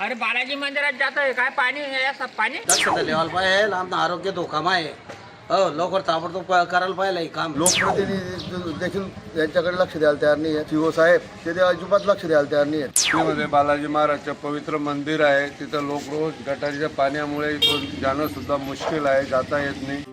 अरे बालाजी मंदिरात जातोय. काय पाणी हे असं पाणी? लक्ष द्यायला पाहिजे. आमचं आरोग्य धोकामा आहे. हो लवकर ताबडतोब प- करायला पाहिजे हे काम. लोकप्रतिनिधी देखील यांच्याकडे लक्ष द्यायला तयार नाही सीओ साहेब ते ते अजिबात लक्ष द्यायला तयार नाही मध्ये बालाजी महाराजचं पवित्र मंदिर आहे. तिथं लोक रोज गटारीच्या पाण्यामुळे इथून जाणं सुद्धा मुश्किल आहे. जाता येत नाही.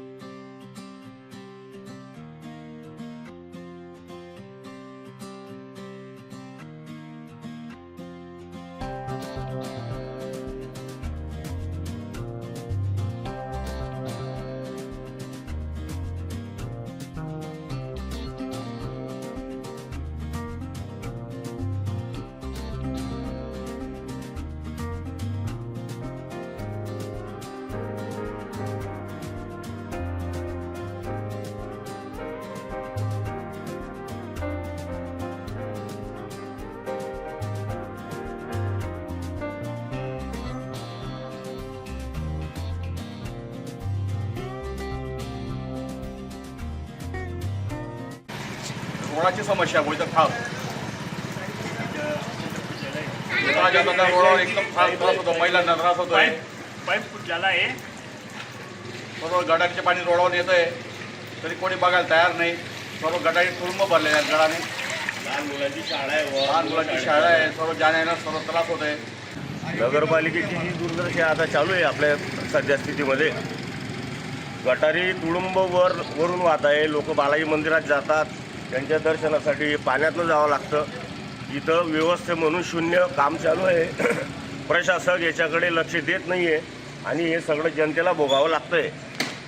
रोडाची समस्या होईल तर ठाक येताना जाताना रोडावर एकदम त्रास त्रास होतो महिलांना त्रास होतोय. पाईप फुटलेला आहे. सर्व गटारीचे पाणी रोडावर येत आहे तरी कोणी बघायला तयार नाही. सर्व गटारी तुरुंब भरलेले आहेत गडाने. लहान मुलांची शाळा आहे लहान मुलांची शाळा आहे. सर्व जाण्या येण्यास सर्व त्रास होत आहे नगरपालिकेची जी दूरदर्शी आता चालू आहे आपल्या सध्या स्थितीमध्ये. गटारी तुडुंब वर वरून वाहत आहे. लोक बालाजी मंदिरात जातात. त्यांच्या दर्शनासाठी पाण्यातनं जावं लागतं. इथं व्यवस्थे म्हणून शून्य काम चालू आहे. प्रशासक याच्याकडे लक्ष देत नाही आहे आणि हे सगळं जनतेला भोगावं लागतं आहे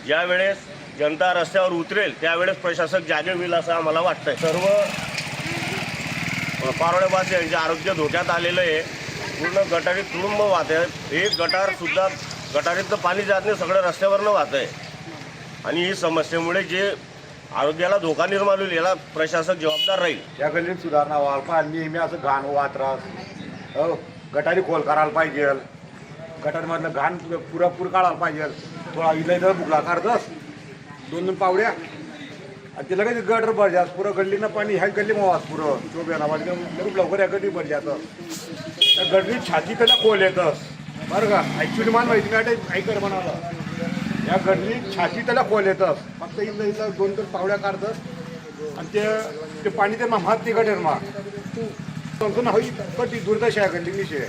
ज्यावेळेस जनता रस्त्यावर उतरेल त्यावेळेस प्रशासक जागे होईल असं आम्हाला वाटतंय. सर्व पारोळेवासी यांचे आरोग्य धोक्यात आलेलं आहे. पूर्ण गटारी तुडुंब वाहत आहे एक गटार सुद्धा गटारीतनं पाणी जात नाही सगळं रस्त्यावरनं वाहत आहे. आणि ही समस्येमुळे जे आरोग्याला धोका निर्माण होईल याला प्रशासक जबाबदार राहील. या गल्लीत सुधारणा व्हायला पाहिजे. नेहमी असं घाण वात्रास हो गटारी खोल करायला पाहिजे. गटारमधलं घाण पुरापूर काढायला पाहिजे. थोडा इला इथं बुकला काढतस. दोन दोन पावड्या. आणि ते लगेच गटर भरजास पुरं गल्लीनं पाणी ह्या गल्ली मवास पुरं. चोब्या नावाने लगेच लवकर या गल्ली भर जातं त्या गटरी छाती त्याला खोल येतस. बरं का? ॲक्च्युली मान माहिती नाही ऐकर म्हणाला या गटरी छाती त्याला खोल येतं. फक्त इथलं इथं दोन दोन पावड्या काढतात. आणि ते ते पाणी ते महात तिकडे मा. समजून हवी ती दुर्दशा आहे गल्ली निशे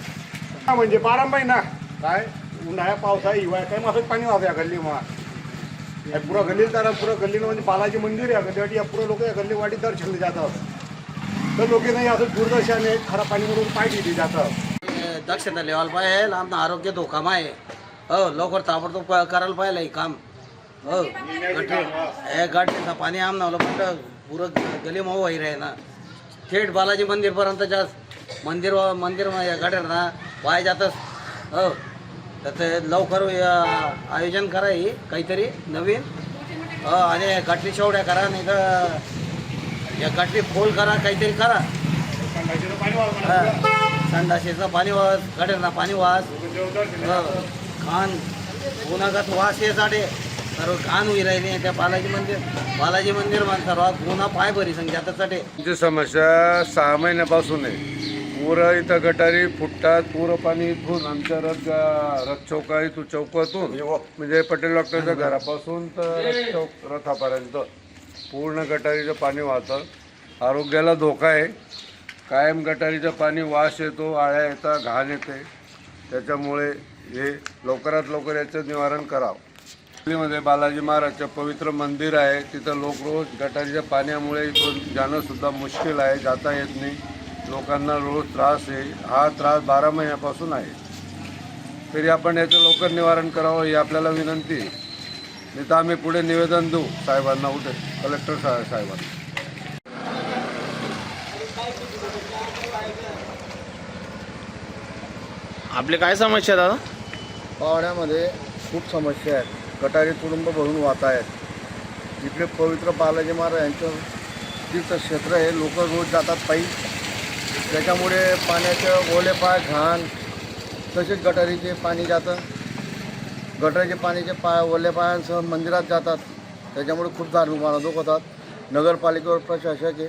म्हणजे बारा महिना. काय? उन्हाळ्या पावसा हिवाळ्या काय मासं पाणी वाहतं या गल्ली मा. या पुरा गल्लीला तर पुरा गल्लीनं म्हणजे बालाजी मंदिर या गल्लीवाडी या पुरा लोक या गल्लीवाडी दर्शन जातात तर लोक नाही असं दुर्दशाने खरा पाणी म्हणून पाय घेतली जातात दक्षता लेवाल पाहिजे आमचं आरोग्य धोकामा आहे. हो लवकर ताबडतोब करायला पाहिजे हे काम. हो. गटरी हे गटरीचं पाणी आमनावलं पण पुरं गली मऊ होई राही ना. थेट बालाजी मंदिरपर्यंत जास्त मंदिर मंदिर गटर ना वाय जातच. हो. तर ते लवकर अं, आयोजन करा ही काहीतरी नवीन. हो आणि गटरी शेवड्या करा नाही तर या गटरी खोल करा काहीतरी करा. हा. संडाशीचं पाणी वास गटरना पाणी वास हो. घाण गुन्हागत वास येसाठी सर्व घाण होई राहिली त्या बालाजी मंदिर. बालाजी मंदिर मान सर्वात गुन्हा पाय भरी संख्या त्यासाठी आमची समस्या सहा महिन्यापासून आहे. पुरं इथं गटारी फुटतात पुरं पाणी इथून आमच्या रथ रथ चौका इथून चौकातून. म्हणजे पटेल डॉक्टरच्या घरापासून तर रथ चौक रथापर्यंत पूर्ण गटारीचं पाणी वाहतं. आरोग्याला धोका आहे. कायम गटारीचं पाणी वास येतो आळ्या येतात घाण येते. त्याच्यामुळे हे लवकरात लवकर याचं निवारण करावं. मध्ये बालाजी महाराजचं पवित्र मंदिर आहे. तिथं लोक रोज गटारीच्या पाण्यामुळे जाणंसुद्धा जाणं सुद्धा मुश्किल आहे. जाता येत नाही. लोकांना रोज त्रास आहे. हा त्रास बारा महिन्यापासून आहे. तरी आपण याचं लवकर निवारण करावं ही आपल्याला विनंती आहे. नाही तर आम्ही पुढे निवेदन देऊ साहेबांना उठे. कलेक्टर साहेब साहेबांना. आपले काय समस्या दादा? पावण्यामध्ये खूप समस्या आहेत. गटारी तुडुंब भरून वाहत आहेत. इकडे पवित्र बालाजी महाराज यांचं तीर्थक्षेत्र हे लोक रोज जातात पायी. त्याच्यामुळे पाण्याचं ओले पाय घाण तसेच गटारीचे पाणी जातं. गटारीचे पाणीचे पाय ओले पायांसह मंदिरात जातात. त्याच्यामुळे खूप धार्मिक वाहतूक होतात. नगरपालिकेवर प्रशासक हे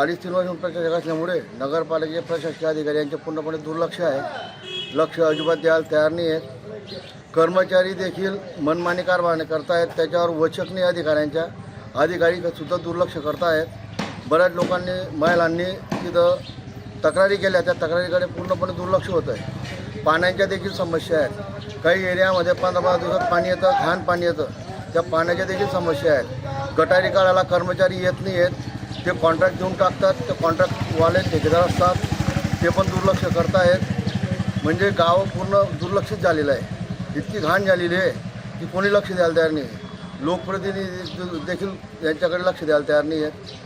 अडीच तीन वर्ष प्रशासक असल्यामुळे नगरपालिकेचे प्रशासकीय अधिकारी यांचे पूर्णपणे दुर्लक्ष आहे. लक्ष अजिबात द्यायला तयार नाही आहेत. कर्मचारी देखील मनमानी कारभार करतायत. त्याच्यावर वचक नाही अधिकाऱ्यांच्या अधिकारी सुद्धा दुर्लक्ष करतायत. बऱ्याच लोकांनी महिलांनी तिथं तक्रारी केल्या. त्या तक्रारीकडे पूर्णपणे दुर्लक्ष होतं आहे. पाण्याच्या देखील समस्या आहेत. काही एरियामध्ये पंधरा पंधरा दिवसात पाणी येतं घाण पाणी येतं. त्या पाण्याच्या देखील समस्या आहेत. गटारी काढायला कर्मचारी येत नाही आहेत. ते कॉन्ट्रॅक्ट देऊन टाकतात. ते कॉन्ट्रॅक्टवाले ठेकेदार असतात. ते पण दुर्लक्ष करतायत. म्हणजे गाव पूर्ण दुर्लक्षित झालेलं आहे. इतकी घाण झालेली आहे की कोणी लक्ष द्यायला तयार नाही. लोकप्रतिनिधी देखील यांच्याकडे लक्ष द्यायला तयार नाही आहेत.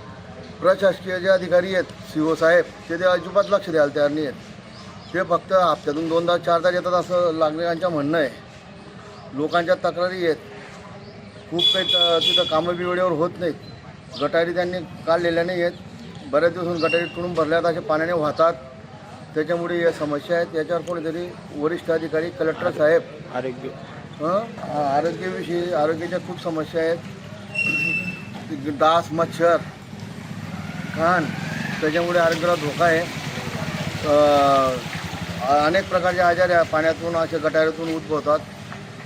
प्रशासकीय जे अधिकारी आहेत सी ओ साहेब ते ते अजिबात लक्ष द्यायला तयार नाही आहेत. ते फक्त हप्त्यातून दोनदा चारदा येतात असं नागरिकांचं म्हणणं आहे. लोकांच्या तक्रारी आहेत. खूप काही तिथं कामं बी वेळेवर होत नाहीत. गटारी त्यांनी काढलेल्या नाही आहेत. बऱ्याच दिवसून गटारी तुडून भरल्यात असे पाण्याने वाहतात. त्याच्यामुळे या समस्या आहेत. याच्यावर कोणीतरी वरिष्ठ अधिकारी कलेक्टर साहेब आरोग्य हं? आरोग्याविषयी आरोग्याच्या खूप समस्या आहेत. डास मच्छर घाण त्याच्यामुळे आरोग्याला धोका आहे. अनेक प्रकारचे आजार या पाण्यातून असे गटारातून उद्भवतात.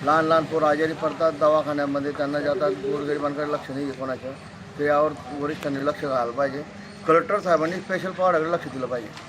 लहान लहान पोरं आजारी पडतात दवाखान्यामध्ये. त्यांना जातात गोरगरिबांकडे लक्ष नाही आहे कोणाचं. ते यावर वरिष्ठांनी लक्ष घालायला पाहिजे. कलेक्टर साहेबांनी स्पेशल पॉवरकडे लक्ष दिलं पाहिजे.